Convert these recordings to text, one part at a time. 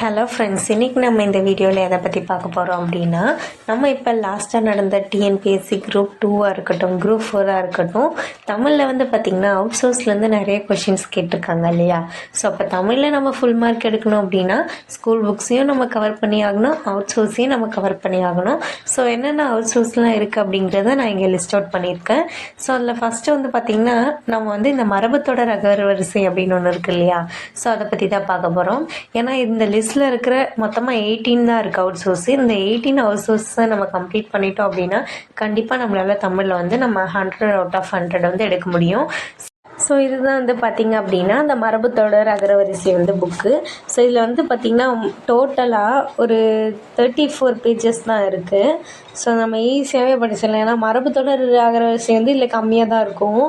Hello friends இன்றைக்கி நம்ம இந்த வீடியோவில் எதை பற்றி பார்க்க போகிறோம் அப்படின்னா நம்ம இப்போ லாஸ்ட்டாக நடந்த டிஎன்பிஎஸ்சி குரூப் டூவாக இருக்கட்டும் குரூப் ஃபோராக இருக்கட்டும் தமிழில் வந்து பார்த்திங்கன்னா அவுட் சோர்ஸ்லேருந்து நிறைய கொஷின்ஸ் கேட்டிருக்காங்க இல்லையா? ஸோ அப்போ தமிழில் நம்ம ஃபுல் மார்க் எடுக்கணும் அப்படின்னா ஸ்கூல் புக்ஸையும் நம்ம கவர் பண்ணி ஆகணும் அவுட் சோர்ஸையும் நம்ம கவர் பண்ணி ஆகணும். ஸோ என்னென்ன அவுட் சோர்ஸ்லாம் இருக்குது அப்படிங்கிறத நான் இங்கே லிஸ்ட் அவுட் பண்ணியிருக்கேன். ஸோ அதில் ஃபஸ்ட்டு வந்து பார்த்திங்கன்னா நம்ம வந்து இந்த மரபுத்தொடர் அகரவரிசை அப்படின்னு ஒன்று இருக்கு இல்லையா? ஸோ அதை பற்றி தான் பார்க்க போகிறோம் ஏன்னா இந்த லிஸ்ட் லிஸ்ட்டில் இருக்கிற மொத்தமாக எயிட்டீன் தான் இருக்குது அவுட் சோர்ஸ் இந்த எயிட்டீன் அவுட் சோர்ஸை நம்ம கம்ப்ளீட் பண்ணிட்டோம் அப்படின்னா கண்டிப்பாக நம்மளால் தமிழில் வந்து நம்ம ஹண்ட்ரட் அவுட் ஆஃப் ஹண்ட்ரட் வந்து எடுக்க முடியும். ஸோ இதுதான் வந்து பார்த்திங்க அப்படின்னா அந்த மரபுத்தொடர் அகரவரிசை வந்து புக்கு ஸோ இதில் வந்து பார்த்திங்கன்னா டோட்டலாக ஒரு தேர்ட்டி ஃபோர் பேஜஸ் தான் இருக்குது ஸோ நம்ம ஈஸியாகவே படிச்சிடலாம் ஏன்னா மரபு தொடர் ஆகிற வரிசை வந்து இதில் கம்மியாக தான் இருக்கும்.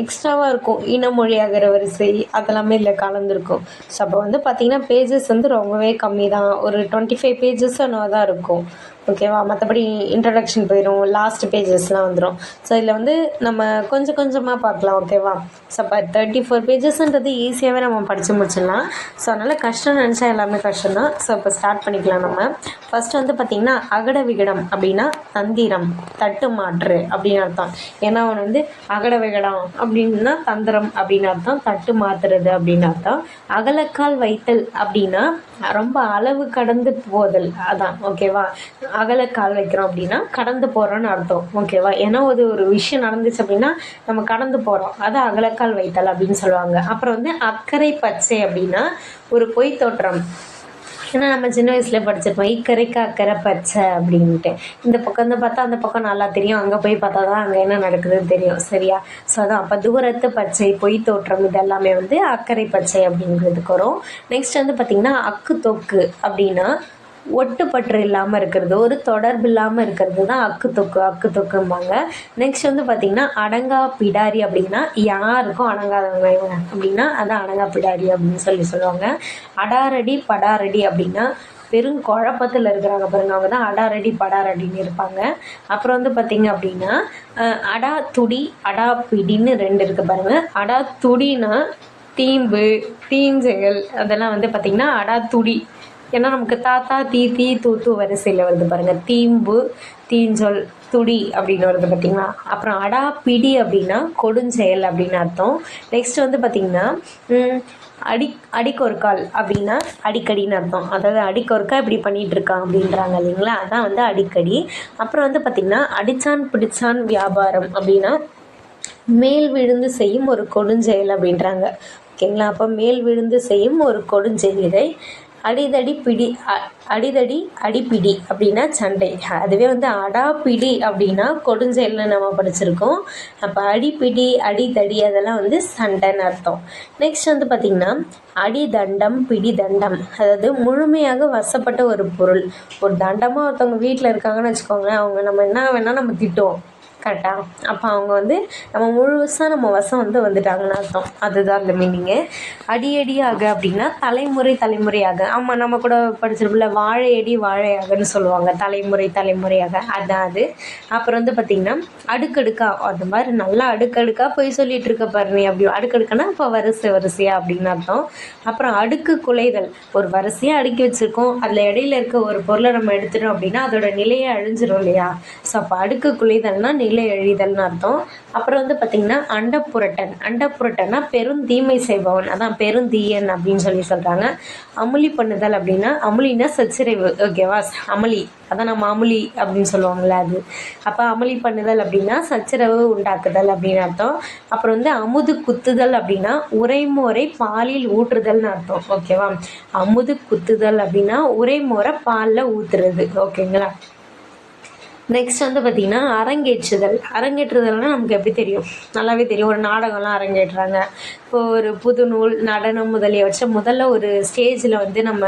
எக்ஸ்ட்ராவாக இருக்கும். இனமொழி வரிசை அதெல்லாமே இதில் கலந்துருக்கும். ஸோ அப்போ வந்து பார்த்திங்கன்னா பேஜஸ் வந்து ரொம்பவே கம்மி தான். ஒரு டுவெண்ட்டி ஃபைவ் பேஜஸ் தான் இருக்கும். ஓகேவா மற்றபடி இன்ட்ரடக்ஷன் போயிடும் லாஸ்ட் பேஜஸ்லாம் வந்துடும் ஸோ இதில் வந்து நம்ம கொஞ்சம் கொஞ்சமாக பார்க்கலாம். ஓகேவா ஸோ இப்போ தேர்ட்டி ஃபோர் பேஜஸ்ன்றது ஈஸியாகவே நம்ம படித்து முடிச்சிடலாம். ஸோ அதனால் கஷ்டம் நினச்சா எல்லாமே கஷ்டம் தான் ஸோ இப்போ ஸ்டார்ட் பண்ணிக்கலாம் நம்ம. ஃபஸ்ட்டு வந்து பார்த்திங்கன்னா அகட விகடம் அப்படின்னா தந்திரம் தட்டு மாற்று அப்படின்னு அர்த்தம். ஏன்னா அவன் வந்து அகட விகடம் அப்படின்னா தந்திரம் அப்படின்னு அர்த்தம் தட்டு மாற்றுறது அப்படின்னு அர்த்தம். அகலக்கால் வைத்தல் அப்படின்னா ரொம்ப அளவு கடந்து போதல். அதான் ஓகேவா? அகலக்கால் வைக்கிறோம் அப்படின்னா கடந்து போகிறோன்னு அர்த்தம் ஓகேவா? ஏன்னா ஒரு ஒரு விஷயம் நடந்துச்சு அப்படின்னா நம்ம கடந்து போகிறோம் அது அகலக்கால் வைத்தல் அப்படின்னு சொல்லுவாங்க. அப்புறம் வந்து அக்கறை பச்சை அப்படின்னா ஒரு பொய் தோற்றம் ஏன்னா நம்ம சின்ன வயசுல படிச்சிருப்போம் இக்கரைக்கு அக்கறை பச்சை அப்படின்ட்டு. இந்த பக்கம் இருந்து பார்த்தா அந்த பக்கம் நல்லா தெரியும். அங்கே போய் பார்த்தா தான் அங்கே என்ன நடக்குதுன்னு தெரியும். சரியா? ஸோ அதான். அப்போ தூரத்து பச்சை பொய் தோற்றம் இதெல்லாமே வந்து அக்கறை பச்சை அப்படிங்கிறதுக்கு வரும். நெக்ஸ்ட் வந்து பார்த்திங்கன்னா அக்கு தொக்கு அப்படின்னா ஒட்டுப்பற்று இல்லாமல் இருக்கிறது ஒரு தொடர்பு இல்லாமல் இருக்கிறது தான் அக்கு தொக்கு அக்கு தொக்கும்பாங்க. நெக்ஸ்ட் வந்து பார்த்திங்கன்னா அடங்கா பிடாரி அப்படின்னா யாருக்கும் அடங்காதவங்க அப்படின்னா அது அடங்கா பிடாரி அப்படின்னு சொல்லி சொல்லுவாங்க. அடாரடி படாரடி அப்படின்னா பெரும் குழப்பத்தில் இருக்கிறாங்க பாருங்க. அவங்க தான் அடாரடி படாரடின்னு இருப்பாங்க. அப்புறம் வந்து பார்த்திங்க அப்படின்னா அடா துடி அடா பிடின்னு ரெண்டு இருக்குது பாருங்கள் அடா துடினா தீம்பு தீஞ்செயல் அதெல்லாம் வந்து பார்த்திங்கன்னா அடா துடி ஏன்னா நமக்கு தாத்தா தீ தீ தூ தூ வரிசையில் வருது பாருங்கள் தீம்பு தீஞ்சொல் துடி அப்படின்னு வருது பார்த்தீங்களா அப்புறம் அடா பிடி அப்படின்னா கொடுஞ்செயல் அப்படின்னு அர்த்தம். நெக்ஸ்ட் வந்து பார்த்திங்கன்னா அடி அடிக்கொருக்கால் அப்படின்னா அடிக்கடின்னு அர்த்தம். அதாவது அடிக்கொருக்கா இப்படி பண்ணிட்டு இருக்கான் அப்படின்றாங்க இல்லைங்களா? அதான் வந்து அடிக்கடி. அப்புறம் வந்து பார்த்திங்கன்னா அடிச்சான் பிடிச்சான் வியாபாரம் அப்படின்னா மேல் விழுந்து செய்யும் ஒரு கொடுஞ்செயல் அப்படின்றாங்க. ஓகேங்களா? அப்போ மேல் விழுந்து செய்யும் ஒரு கொடுஞ்செயலை அடிதடி பிடி அ- அடிதடி அடிப்பிடி அப்படின்னா சண்டை. அதுவே வந்து அடாப்பிடி அப்படின்னா கொடுஞ்செயல்னு நம்ம படிச்சிருக்கோம். அப்போ அடிப்பிடி அடிதடி அதெல்லாம் வந்து சண்டைன்னு அர்த்தம். நெக்ஸ்ட் வந்து பார்த்திங்கன்னா அடிதண்டம் பிடி தண்டம் அதாவது முழுமையாக வசப்பட்ட ஒரு பொருள். ஒரு தண்டமாக ஒருத்தவங்க வீட்டில் இருக்காங்கன்னு வச்சுக்கோங்களேன் அவங்க நம்ம என்ன வேணால் நம்ம திட்டுவோம். கரெக்டாக அப்போ அவங்க வந்து நம்ம முழுசாக நம்ம வசம் வந்து வந்துட்டாங்கன்னு அர்த்தம். அதுதான் அந்த மீனிங்கு அடியடியாக அப்படின்னா தலைமுறை தலைமுறையாக. ஆமாம் நம்ம கூட படிச்சிருப்பில்ல வாழையடி வாழையாகன்னு சொல்லுவாங்க. தலைமுறை தலைமுறையாக. அதான் அது. அப்புறம் வந்து பார்த்திங்கன்னா அடுக்கடுக்கா. அந்த மாதிரி நல்லா அடுக்கடுக்காக போய் சொல்லிட்டு இருக்க பாருங்க அப்படி அடுக்கடுக்குன்னா இப்போ வரிசை வரிசையாக அப்படின்னு அர்த்தம். அப்புறம் அடுக்கு குலைதல். ஒரு வரிசையாக அடுக்கி வச்சுருக்கோம். அதில் இடையில இருக்க ஒரு பொருளை நம்ம எடுத்துட்டோம் அப்படின்னா அதோட நிலையை அழிஞ்சிரும் இல்லையா? ஸோ அப்போ அடுக்கு குலைதல்னால் நிலை எழுதல்னு அர்த்தம். அப்புறம் வந்து பார்த்திங்கன்னா அண்டப்புரட்டன். அண்டப்புரட்டன்னா பெருந்தீமை செய்பவன். அதான் பெருந்தீயன் அப்படின்னு சொல்லி சொல்கிறாங்க அமுலி பண்ணுதல் அப்படின்னா அமுலினா சச்சிரைவு ஓகேவா அமளி அதான் நம்ம அமுலி அப்படின்னு சொல்லுவாங்கள்ல அது. அப்போ அமளி பண்ணுதல் அப்படின்னா சச்சரவு உண்டாக்குதல் அப்படின்னு அர்த்தம். அப்புறம் வந்து அமுது குத்துதல் அப்படின்னா உரைமுறை பாலில் ஊற்றுதல்னு அர்த்தம். ஓகேவா அமுது குத்துதல் அப்படின்னா உரைமுறை பாலில் ஊற்றுறது ஓகேங்களா நெக்ஸ்ட் வந்து பார்த்திங்கன்னா அரங்கேற்றுதல். அரங்கேற்றுதல்னால் நமக்கு எப்படி தெரியும்? நல்லாவே தெரியும். ஒரு நாடகம்லாம் அரங்கேற்றுறாங்க. இப்போ ஒரு புது நூல் நடனம் முதலிய வச்ச முதல்ல ஒரு ஸ்டேஜில் வந்து நம்ம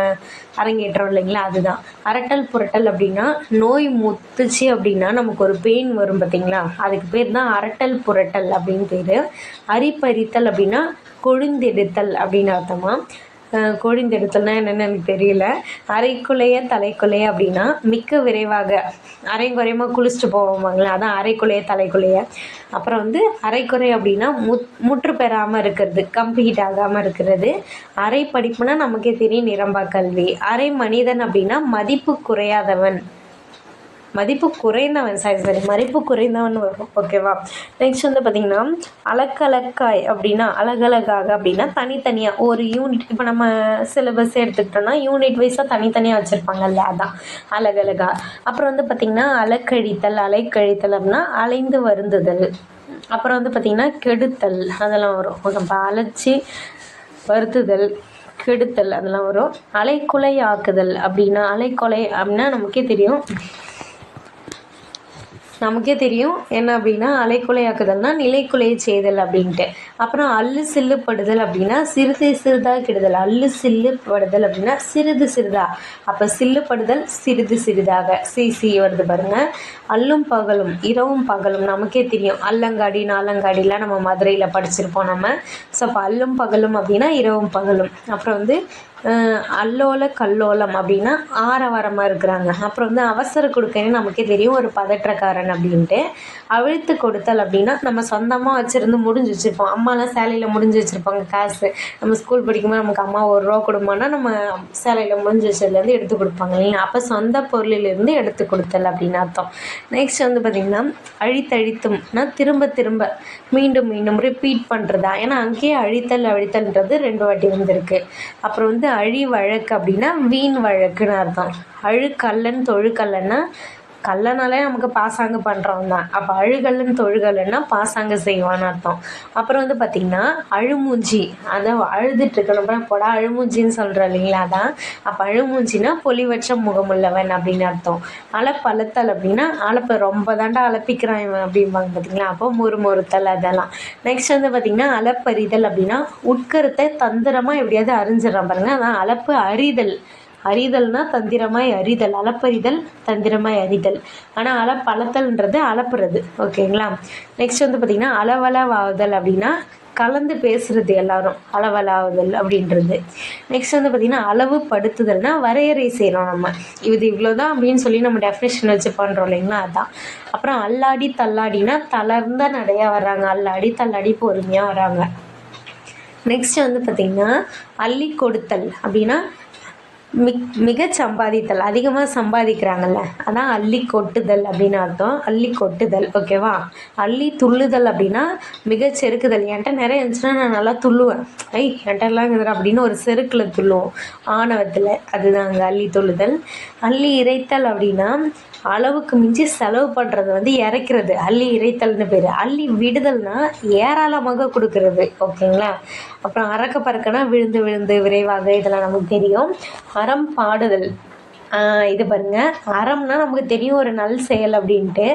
அரங்கேற்றோம் இல்லைங்களா? அதுதான். அரட்டல் புரட்டல் அப்படின்னா நோய் முத்துச்சு அப்படின்னா நமக்கு ஒரு பெயின் வரும் பார்த்தீங்களா அதுக்கு பேர் தான் அரட்டல் புரட்டல் அப்படின்னு பேர். அரிப்பறித்தல் அப்படின்னா கொழுந்தெடுத்தல் அப்படின்னு அர்த்தமாக கொழிந்தெடுத்தல்னா என்னென்னு எனக்கு தெரியல. அரைக்குலைய தலைக்குலைய அப்படின்னா மிக்க விரைவாக அரைங்குறையமாக குளிச்சுட்டு போவாங்களே அதான் அரைக்குலைய தலைக்குலைய. அப்புறம் வந்து அரைக்குறை அப்படின்னா முத் முற்று பெறாமல் இருக்கிறது கம்ப்ளீட் ஆகாமல் இருக்கிறது. அரை படிப்புனா நமக்கே தெரியும் நிரம்பா கல்வி. அரை மனிதன் அப்படின்னா மதிப்பு குறையாதவன். மதிப்பு குறைந்தவன் சாரி சாரி மதிப்பு குறைந்தவன் வரும். ஓகேவா நெக்ஸ்ட் வந்து பார்த்திங்கன்னா அலக்கலக்காய் அப்படின்னா அழகழகாக அப்படின்னா தனித்தனியாக ஒரு யூனிட் இப்போ நம்ம சிலபஸ் எடுத்துக்கிட்டோம்னா யூனிட் வைஸாக தனித்தனியாக வச்சுருப்பாங்கல்ல அதான். அழகழகா. அப்புறம் வந்து பார்த்திங்கன்னா அலக்கழித்தல் அலைக்கழித்தல் அப்படின்னா அலைந்து வருந்துதல். அப்புறம் வந்து பார்த்திங்கன்னா கெடுத்தல் அதெல்லாம் வரும். ஓகேப்பா அழைச்சி வருத்துதல் கெடுத்தல் அதெல்லாம் வரும். அலைக்குலை ஆக்குதல் அப்படின்னா அலைக்கொலை அப்படின்னா நமக்கே தெரியும். நமக்கே தெரியும். என்ன அப்படின்னா அலைக்குலையாக்குதல்னா நிலைக்குலைய செய்தல் அப்படின்ட்டு. அப்புறம் அல்லு சில்லுப்படுதல் அப்படின்னா சிறிதை சிறிதாக கெடுதல். அல்லு சில்லுப்படுதல் அப்படின்னா சிறிது சிறிதா. அப்போ சில்லுப்படுதல் சிறிது சிறிதாக. சி சி வருது பாருங்க. அல்லும் பகலும் இரவும் பகலும் நமக்கே தெரியும். அல்லங்காடி நாலங்காடிலாம் நம்ம மதுரையில் படிச்சிருப்போம் நம்ம. ஸோ அப்போ அல்லும் பகலும் அப்படின்னா இரவும் பகலும். அப்புறம் வந்து அல்லோல கல்லோலம் அப்படின்னா ஆரவாரமாக இருக்கிறாங்க. அப்புறம் வந்து அவசர கொடுக்கணும்னு நமக்கே தெரியும். ஒரு பதற்றக்காரன் அப்படின்ட்டு. அவிழ்த்து கொடுத்தல் அப்படின்னா நம்ம சொந்தமாக வச்சுருந்து முடிஞ்சு வச்சுருப்போம். அம்மாலாம் சேலையில் முடிஞ்சு வச்சுருப்பாங்க காசு. நம்ம ஸ்கூல் படிக்கும்போது நமக்கு அம்மா ஒரு ரூபா கொடுமான்னா நம்ம சேலையில் முடிஞ்சு வச்சதுலேருந்து எடுத்து கொடுப்பாங்க இல்லைங்களா? அப்போ சொந்த பொருளிலிருந்து எடுத்து கொடுத்தல் அப்படின்னு அர்த்தம். நெக்ஸ்ட் வந்து பார்த்திங்கன்னா அழித்தழித்தும்னா திரும்ப திரும்ப மீண்டும் மீண்டும் ரிப்பீட் பண்ணுறதா ஏன்னா அங்கேயே அழித்தல் அழித்தல்ன்றது ரெண்டு வாட்டி வந்திருக்கு. அப்புறம் வந்து அழி வழக்கு அப்படின்னா வீண் வழக்குன்னு அர்த்தம். அழுக்கல்லன் தொழுக்கல்லன்னா கல்லனாலே நமக்கு பாசாங்கு பண்ணுறவன் தான் அப்போ அழுகல்லன் தொழுகல்லன்னா பாசாங்கு செய்வான்னு அர்த்தம். அப்புறம் வந்து பார்த்திங்கன்னா அழுமூஞ்சி. அதை அழுதுட்டு இருக்கணும் போடா அழுமூஞ்சின்னு சொல்கிறோம் இல்லைங்களா அதான். அப்போ அழுமூஞ்சினா பொலிவற்ற முகமுள்ளவன் அப்படின்னு அர்த்தம். அலப்பழுத்தல் அப்படின்னா அலப்ப ரொம்ப தாண்டா அலப்பிக்கிறான் இவன் அப்படிம்பாங்க பார்த்தீங்களா அப்போ முறுமுறுத்தல் அதெல்லாம். நெக்ஸ்ட் வந்து பார்த்திங்கன்னா அலப்பறிதல் அப்படின்னா உட்கருத்தை தந்திரமாக எப்படியாவது அறிஞ்சிடறான் பாருங்க. அதான் அலப்பு அறிதல் அறிதல்னா தந்திரமாய் அறிதல் அளப்பறிதல் தந்திரமாய் அறிதல் ஆனால் அளப்பளத்தல்ன்றது அளப்புறது ஓகேங்களா? நெக்ஸ்ட் வந்து பார்த்திங்கன்னா அளவளவாகுதல் அப்படின்னா கலந்து பேசுறது எல்லாரும் அளவலாவுதல் அப்படின்றது. நெக்ஸ்ட் வந்து பார்த்திங்கன்னா அளவு படுத்துதல்னா வரையறை செய்கிறோம் நம்ம. இது இவ்வளோதான் அப்படின்னு சொல்லி நம்ம டெஃபினேஷன் வச்சு பண்ணுறோம் இல்லைங்களா? அதான். அப்புறம் அல்லாடி தள்ளாடினா தளர்ந்த நடையாக வர்றாங்க. அல்லாடி தள்ளாடி பொறுமையாக வராங்க நெக்ஸ்ட் வந்து பார்த்திங்கன்னா அள்ளி கொடுத்தல் அப்படின்னா மிக் மிக சம்பாதித்தல் அதிகமாக சம்பாதிக்கிறாங்கல்ல? அதான் அள்ளி கொட்டுதல் அப்படின்னு அர்த்தம். அள்ளி கொட்டுதல் ஓகேவா? அள்ளி துள்ளுதல் அப்படின்னா மிக செருக்குதல். என்கிட்ட நிறைய இருந்துச்சுன்னா நான் நல்லா துள்ளுவேன். ஐ என்கிட்டலாம் இருக்குதுடா அப்படின்னு ஒரு செருக்கில் துள்ளுவோம். ஆணவத்தில் அதுதான் அங்கே அள்ளி துள்ளுதல். அள்ளி இறைத்தல் அப்படின்னா அளவுக்கு மிஞ்சி செலவு பண்ணுறது வந்து இறைக்கிறது. அள்ளி இறைத்தல்னு பேர். அள்ளி விடுதல்னா ஏராளமாக கொடுக்கறது ஓகேங்களா? அப்புறம் அறக்க பறக்கனா விழுந்து விழுந்து விரைவாக இதெல்லாம் நமக்கு தெரியும். அறம் பாடுதல். இது பாருங்க. அறம்னா நமக்கு தெரியும் ஒரு நல் செயல் அப்படின்ட்டு.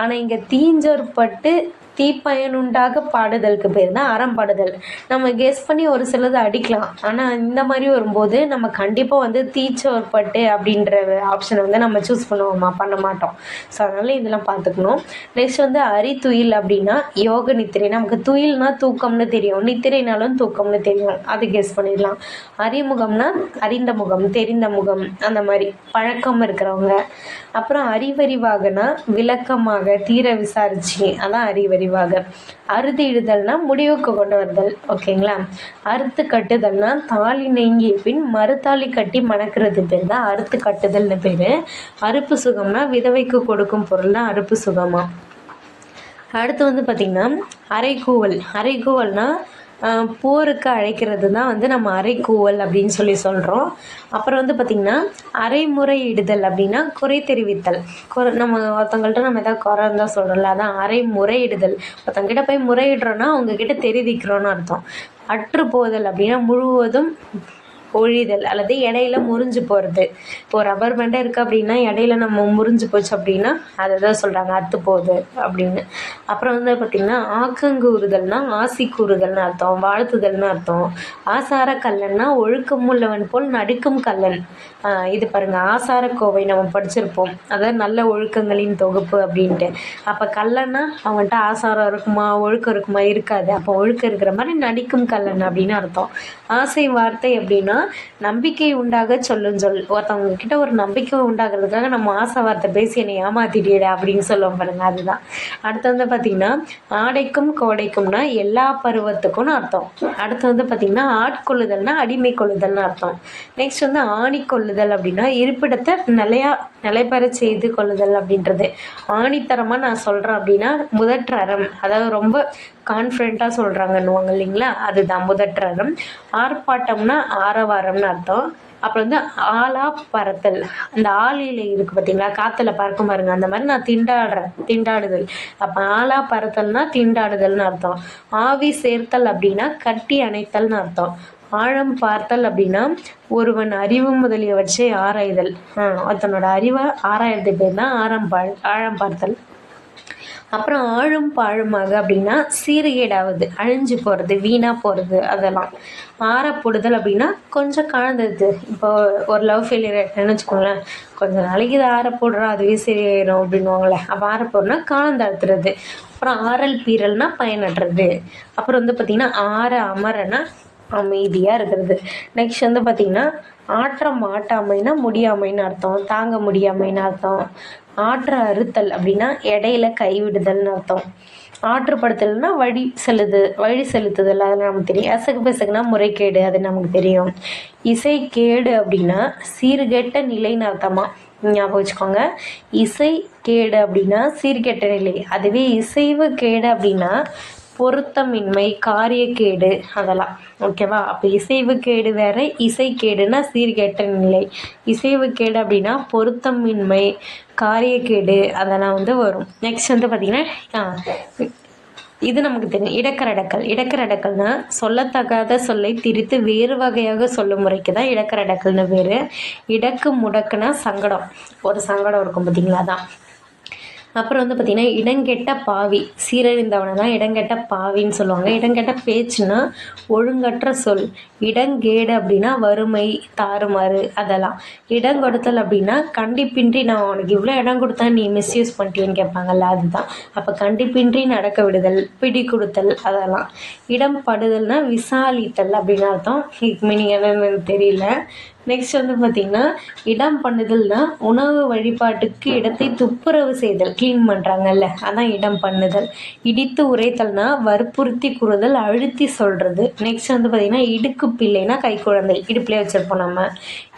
ஆனால் இங்கே தீஞ்சொற்பட்டு தீப்பயனுண்டாக பாடுதலுக்கு பேர் தான் அறம்பாடுதல் நம்ம கெஸ் பண்ணி ஒரு சிலது அடிக்கலாம். ஆனால் இந்த மாதிரி வரும்போது நம்ம கண்டிப்பாக வந்து தீச்சோற்பட்டு அப்படின்ற ஆப்ஷனை வந்து நம்ம சூஸ் பண்ணுவோமா? பண்ண மாட்டோம். ஸோ அதனால் இதெல்லாம் பார்த்துக்கணும். நெக்ஸ்ட் வந்து அரித்துயில் அப்படின்னா யோக நித்திரை. நமக்கு துயில்னா தூக்கம்னு தெரியும். நித்திரைனாலும் தூக்கம்னு தெரியும். அது கெஸ் பண்ணிடலாம். அறிமுகம்னா அறிந்த முகம் தெரிந்த முகம் அந்த மாதிரி. பழக்கம் இருக்கிறவங்க. அப்புறம் அறிவறிவாகனா விளக்கமாக தீர விசாரிச்சு. அதான் விரிவாக அறுதி இடுதல்னா முடிவுக்கு கொண்டு வருதல் ஓகேங்களா? அறுத்து கட்டுதல்னா தாலி நீங்கிய பின் மறுதாலி கட்டி மணக்கிறது பேர் தான் அறுத்து கட்டுதல்னு பேர். அறுப்பு சுகம்னா விதவைக்கு கொடுக்கும் பொருள் தான் அறுப்பு சுகமா. அடுத்து வந்து பார்த்திங்கன்னா அரைக்கூவல் அரைக்கூவல்னா போருக்கு அழைக்கிறது தான் வந்து நம்ம அரைக்கூவல் அப்படின்னு சொல்லி சொல்கிறோம் அப்புறம் வந்து பார்த்திங்கன்னா அரைமுறையிடுதல் அப்படின்னா குறை தெரிவித்தல். குறை நம்ம ஒருத்தவங்கள்ட்ட நம்ம எதாவது குறை இருந்தால் சொல்கிறோம்ல அதான் அரைமுறையிடுதல் ஒருத்தவங்கிட்ட போய் முறையிடுறோன்னா அவங்கக்கிட்ட தெரிவிக்கிறோன்னு அர்த்தம். அற்றுப்போதல் அப்படின்னா முழுவதும் ஒழிதல் அல்லது இடையில முறிஞ்சு போகிறது இப்போ ரப்பர் பேண்டே இருக்குது அப்படின்னா இடையில நம்ம முறிஞ்சு போச்சு அப்படின்னா அதை தான் சொல்கிறாங்க அத்து போகுது அப்படின்னு. அப்புறம் வந்து பார்த்திங்கன்னா ஆக்கங்கூறுதல்னா ஆசி கூறுதல்னு அர்த்தம் வாழ்த்துதல்னு அர்த்தம். ஆசார கல்லன்னா ஒழுக்கம் உள்ளவன் போல் நடிக்கும் கல்லன். இது பாருங்கள் ஆசார கோவை நம்ம படிச்சிருப்போம். அதாவது நல்ல ஒழுக்கங்களின் தொகுப்பு அப்படின்ட்டு. அப்போ கல்லன்னா அவன்கிட்ட ஆசாரம் இருக்குமா ஒழுக்கம் இருக்குமா இருக்காது. அப்போ ஒழுக்கம் இருக்கிற மாதிரி நடிக்கும் கல்லன் அப்படின்னு அர்த்தம். ஆசை வார்த்தை அப்படின்னா நம்பிக்கை உண்டாக சொல்லும் சொல் ஒருத்தவங்க கிட்ட ஒரு நம்பிக்கை உண்டாகிறதுக்காக நம்ம ஆசை வார்த்தை பேசி என்னை ஏமாத்திட்டேடா அப்படின்னு சொல்லுவோம் பாருங்க அதுதான். அடுத்து வந்து பார்த்திங்கன்னா ஆடைக்கும் கோடைக்கும்னா எல்லா பருவத்துக்கும்னு அர்த்தம். அடுத்து வந்து பார்த்திங்கன்னா ஆட்கொள்ளுதல்னா அடிமை கொள்ளுதல்னு அர்த்தம். நெக்ஸ்ட் வந்து ஆணி கொள்ளுதல் அப்படின்னா இருப்பிடத்தை நிலையா நிலைபெற செய்து கொள்ளுதல் அப்படின்றது. ஆணித்தரமாக நான் சொல்கிறேன் அப்படின்னா முதற்றறம் அதாவது ரொம்ப கான்ஃபிடண்ட்டாக சொல்கிறாங்கன்னுவாங்க இல்லைங்களா? அது தம்புதற்றம் ஆர்ப்பாட்டம்னா ஆரவாரம்னு அர்த்தம். அப்புறம் வந்து ஆலா பறத்தல். அந்த ஆளியில் இருக்குது பார்த்தீங்களா காற்றுல பறக்கும் பாருங்க. அந்த மாதிரி நான் திண்டாடுறேன். திண்டாடுதல். அப்போ ஆலா பறத்தல்னா திண்டாடுதல்னு அர்த்தம். ஆவி சேர்த்தல் அப்படின்னா கட்டி அணைத்தல்னு அர்த்தம். ஆழம் பார்த்தல் அப்படின்னா ஒருவன் அறிவு முதலியவற்றை ஆராய்தல். ஒருத்தனோட அறிவை ஆராய்றது பேர் தான் ஆழம் பா ஆழம் பார்த்தல். அப்புறம் ஆழும் பாழுமாக அப்படின்னா சீர்கேடாவது அழிஞ்சு போகிறது வீணாக போகிறது அதெல்லாம். ஆறப்படுதல் அப்படின்னா கொஞ்சம் கலந்தது. இப்போ ஒரு லவ் ஃபெயிலியர் ஆகிட்டேன்னு வச்சுக்கோங்களேன். கொஞ்ச நாளைக்கு இதை ஆறப்போடுறோம் அதுவே சரியாயிடும் அப்படின்வாங்களே அப்போ ஆறப்போடுனா காலந்தாழ்த்துறது அப்புறம் ஆறல் பீரல்னா பயனற்றது. அப்புறம் வந்து பார்த்திங்கன்னா ஆற அமரனா அமைதியாக இருக்கிறது. நெக்ஸ்ட் வந்து பார்த்திங்கன்னா ஆற்ற மாட்டாமைன்னா முடியாமைன்னு அர்த்தம். தாங்க முடியாமைன்னு அர்த்தம். ஆற்ற அறுத்தல் அப்படின்னா இடையில கைவிடுதல்னு அர்த்தம். ஆற்றுப்படுத்தல்னா வழி செலுத்து வழி செலுத்துதல். அதெல்லாம் நமக்கு தெரியும். அசகு பெசகுனா முறைகேடு அது நமக்கு தெரியும். இசை கேடு அப்படின்னா சீர்கெட்ட நிலைன்னு அர்த்தமா? ஞாபகம் வச்சுக்கோங்க. இசை கேடு அப்படின்னா சீர்கெட்ட நிலை. அதுவே இசைவு கேடு அப்படின்னா பொருத்தமின்மை காரியக்கேடு அதெல்லாம். ஓகேவா அப்போ இசைவு கேடு வேறு இசைக்கேடுனா சீர்கேட்ட நிலை. இசைவு கேடு அப்படின்னா பொருத்தமின்மை காரியக்கேடு அதெல்லாம் வந்து வரும். நெக்ஸ்ட் வந்து பார்த்திங்கன்னா இது நமக்கு தெரியும். இடக்கரடக்கல் இடக்கரடக்கல்னா சொல்லத்தகாத சொல்லை திரித்து வேறு வகையாக சொல்லும் முறைக்கு தான் இடக்கரடக்கல்னு பேர். இடக்கு முடக்குனா சங்கடம். ஒரு சங்கடம் இருக்கும் பார்த்தீங்களா தான் அப்புறம் வந்து பார்த்திங்கன்னா இடங்கெட்ட பாவி. சீரழிந்தவனை தான் இடங்கெட்ட பாவின்னு சொல்லுவாங்க. இடங்கெட்ட பேச்சுன்னா ஒழுங்கற்ற சொல். இடங்கேடு அப்படின்னா வறுமை தாறுமாறு அதெல்லாம். இடம் கொடுத்தல் அப்படின்னா கண்டிப்பின்றி நான் உனக்கு இவ்வளோ இடம் கொடுத்தா நீ மிஸ்யூஸ் பண்ணிட்டேன்னு கேட்பாங்கல்ல அதுதான். அப்போ கண்டிப்பின்றி நடக்க விடுதல் பிடி கொடுத்தல் அதெல்லாம். இடம் படுதல்னா விசாலித்தல் அப்படின்னு அர்த்தம். மீனிங் என்னன்னு தெரியல. நெக்ஸ்ட் வந்து பார்த்திங்கன்னா இடம் பண்ணுதல்னா உணவு வழிபாட்டுக்கு இடத்தை துப்புரவு செய்தல் க்ளீன் பண்ணுறாங்கல்ல அதான் இடம் பண்ணுதல். இடித்து உரைத்தல்னா வற்புறுத்தி கூறுதல் அழுத்தி சொல்கிறது நெக்ஸ்ட் வந்து பார்த்திங்கன்னா இடுக்கு பிள்ளைனா கை குழந்தை இடுப்புலேயே வச்சுருப்போம் நம்ம.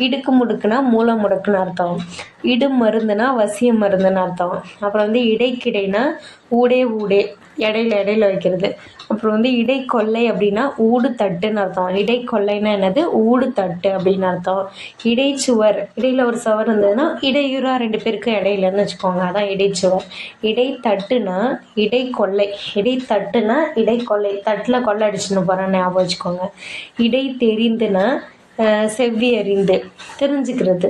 இடுக்கு முடுக்குனா மூளை முடுக்குன்னு அர்த்தம். இடு மருந்துனா வசிய மருந்துன்னு அர்த்தம். அப்புறம் வந்து இடைக்கிடைனா ஊடே ஊடே இடையில இடையில வைக்கிறது. அப்புறம் வந்து இடைக்கொல்லை அப்படின்னா ஊடு தட்டுன்னு அர்த்தம். இடைக்கொல்லைன்னா என்னது? ஊடு தட்டு அப்படின்னு அர்த்தம். இடைச்சுவர். இடையில ஒரு சுவர் இருந்ததுன்னா இடையூறாக ரெண்டு பேருக்கு இடையிலன்னு வச்சுக்கோங்க. அதான் இடைச்சுவர். இடைத்தட்டுனா இடைக்கொள்ளை. இடைத்தட்டுனா இடைக்கொல்லை தட்டில் கொள்ளை அடிச்சுன்னு போகிறேன் ஞாபகம் வச்சுக்கோங்க. இடை தெரிந்துனா செவ்வி அறிந்து தெரிஞ்சுக்கிறது.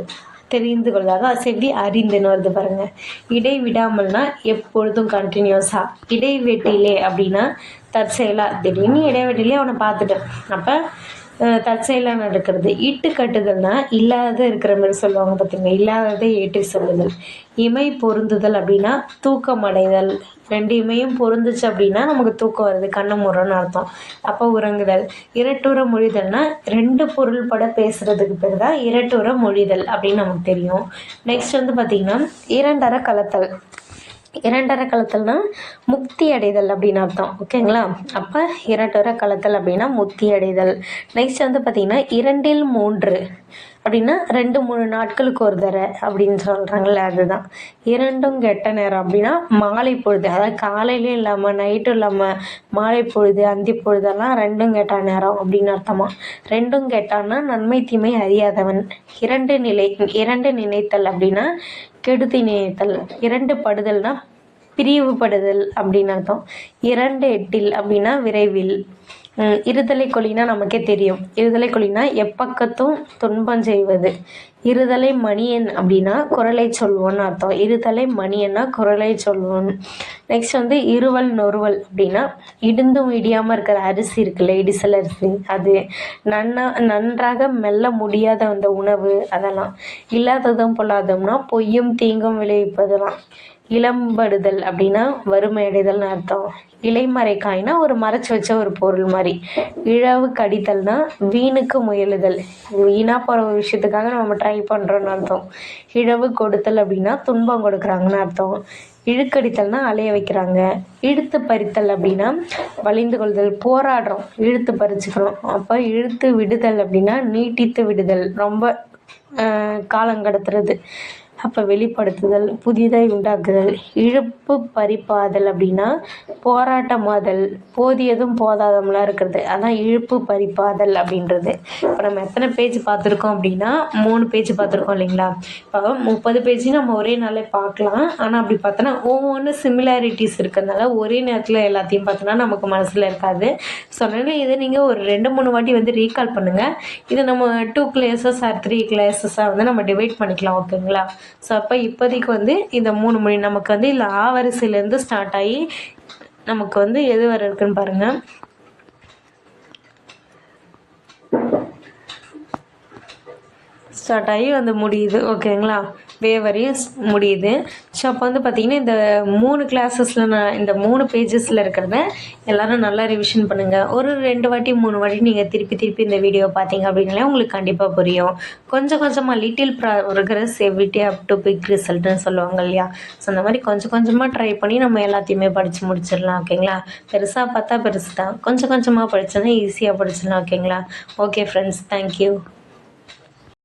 தெரிந்து கொள்வதாக செவ்வி அறிந்துன்னு வருது பாருங்கள் இடைவிடாமல்னா எப்பொழுதும் கண்டினியூஸாக இடைவெட்டிலே அப்படின்னா தற்செயலாக திடீர்னு இடைவெட்டிலே அவனை பார்த்துட்டேன். அப்போ தற்செயலாக நடக்கிறது. இட்டு கட்டுதல்னா இல்லாத இருக்கிற மாதிரி சொல்லுவாங்க பார்த்தீங்க இல்லாததை ஏற்றி சொல்லுதல். இமை பொருந்துதல் அப்படின்னா தூக்கம் அடைதல். ரெண்டு இமையும் பொருந்துச்சு அப்படின்னா நமக்கு தூக்கம் வருது கண்ணு முறன்னு அர்த்தம். அப்போ உறங்குதல். இரட்டுற மொழிதல்னா ரெண்டு பொருள் பட பேசுறதுக்கு பேர் தான் இரட்டுற மொழிதல் அப்படின்னு நமக்கு தெரியும். நெக்ஸ்ட் வந்து பார்த்திங்கன்னா இரண்டரை கலத்தல். இரண்டரை கலத்தல்னா முக்தி அடைதல் அப்படின்னு அர்த்தம். ஓகேங்களா? அப்போ இரண்டரை கலத்தல் அப்படின்னா முக்தி அடைதல். நெக்ஸ்ட் வந்து பார்த்திங்கன்னா இரண்டில் மூன்று அப்படின்னா ரெண்டு மூணு நாட்களுக்கு ஒரு தடவை அப்படின்னு சொல்கிறாங்கல்ல அதுதான். இரண்டும் கெட்ட நேரம் அப்படின்னா மாலை பொழுது அதாவது காலையிலையும் இல்லாமல் நைட்டும் இல்லாமல் மாலை பொழுது அந்தி பொழுதெல்லாம் ரெண்டும் கெட்ட நேரம் அப்படின்னு அர்த்தமா? ரெண்டும் கெட்டான்னா நன்மை தீமை அறியாதவன். இரண்டு நிலை இரண்டு நினைத்தல் அப்படின்னா கெடுதி இரண்டு படுதல்னா பிரிவுபடுதல் அப்படின்னு அர்த்தம். இரண்டு எட்டில் அப்படின்னா விரைவில். இருதலை கொலினா நமக்கே தெரியும். இருதலை கொலினா எப்பக்கத்தும் துன்பம் செய்வது. இருதலை மணியன் அப்படின்னா குரலை சொல்வோன்னு அர்த்தம். இருதலை மணியன்னா குரலை சொல்வோம். நெக்ஸ்ட் வந்து இருவல் நொறுவல் அப்படின்னா இடிந்தும் இடியாமல் இருக்கிற அரிசி இருக்குல்ல இடிசல் அரிசி. அது நன்னா நன்றாக மெல்ல முடியாத அந்த உணவு அதெல்லாம். இல்லாததும் பொல்லாததும்னா பொய்யும் தீங்கும் விளைவிப்பதெல்லாம் இளம்படுதல் அப்படின்னா வறுமையடைதல்னு அர்த்தம். இலைமறை காய்னா ஒரு மறைச்சு வச்ச ஒரு பொருள் மாதிரி. இழவு கடித்தல்னா வீணுக்கு முயலுதல். வீணாக போகிற ஒரு விஷயத்துக்காக நம்ம ட்ரை பண்ணுறோன்னு அர்த்தம். இழவு கொடுத்தல் அப்படின்னா துன்பம் கொடுக்குறாங்கன்னு அர்த்தம். இழுக்கடித்தல்னா அலைய வைக்கிறாங்க. இழுத்து பறித்தல் அப்படின்னா வலிந்து கொள்தல் போராடுறோம் இழுத்து பறிச்சுக்கிறோம். அப்போ இழுத்து விடுதல் அப்படின்னா நீட்டித்து விடுதல். ரொம்ப காலம் கடத்துறது. அப்போ வெளிப்படுத்துதல் புதிதாக உண்டாக்குதல் இழுப்பு பறிப்பாதல் அப்படின்னா போராட்டமாதல் போதியதும் போதாதமெல்லாம் இருக்கிறது. அதான் இழுப்பு பறிப்பாதல் அப்படின்றது. இப்போ நம்ம எத்தனை பேஜ் பார்த்துருக்கோம் அப்படின்னா மூணு பேஜ் பார்த்துருக்கோம் இல்லைங்களா? இப்போ முப்பது பேஜையும் நம்ம ஒரே நாளே பார்க்கலாம். ஆனால் அப்படி பார்த்தோன்னா ஒவ்வொன்று சிமிலாரிட்டிஸ் இருக்கிறதுனால ஒரே நேரத்தில் எல்லாத்தையும் பார்த்தோன்னா நமக்கு மனசில் இருக்காது. ஸோ அதனால் இதை நீங்கள் ஒரு ரெண்டு மூணு வாட்டி வந்து ரீகால் பண்ணுங்கள் இது நம்ம டூ கிளாஸஸ் ஆர் த்ரீ கிளாஸஸாக வந்து நம்ம டிவைட் பண்ணிக்கலாம் ஓகேங்களா ஸோ அப்போ இப்போதைக்கு வந்து இந்த மூணு மொழி நமக்கு வந்து இல்லை ஆ வரிசையிலேருந்து ஸ்டார்ட் ஆகி நமக்கு வந்து எது வரை இருக்குன்னு பாருங்கள் ஸ்டார்ட் ஆகி வந்து முடியுது. ஓகேங்களா வேவரையும் முடியுது. ஸோ அப்போ வந்து பார்த்திங்கன்னா இந்த மூணு கிளாஸஸில் நான் இந்த மூணு பேஜஸில் இருக்கிறத எல்லோரும் நல்லா ரிவிஷன் பண்ணுங்கள் ஒரு ரெண்டு வாட்டி மூணு வாட்டி நீங்கள் திருப்பி திருப்பி இந்த வீடியோ பார்த்தீங்க அப்படின்னாலே உங்களுக்கு கண்டிப்பாக புரியும். கொஞ்சம் கொஞ்சமாக little progress every day up to big ரிசல்ட்னு சொல்லுவாங்க இல்லையா? ஸோ அந்த மாதிரி கொஞ்சம் கொஞ்சமாக ட்ரை பண்ணி நம்ம எல்லாத்தையுமே படித்து முடிச்சிடலாம் ஓகேங்களா? பெருசாக பார்த்தா பெருசு தான். கொஞ்சம் கொஞ்சமாக படித்தோன்னா ஈஸியாக படிச்சிடலாம் ஓகேங்களா? Okay friends thank you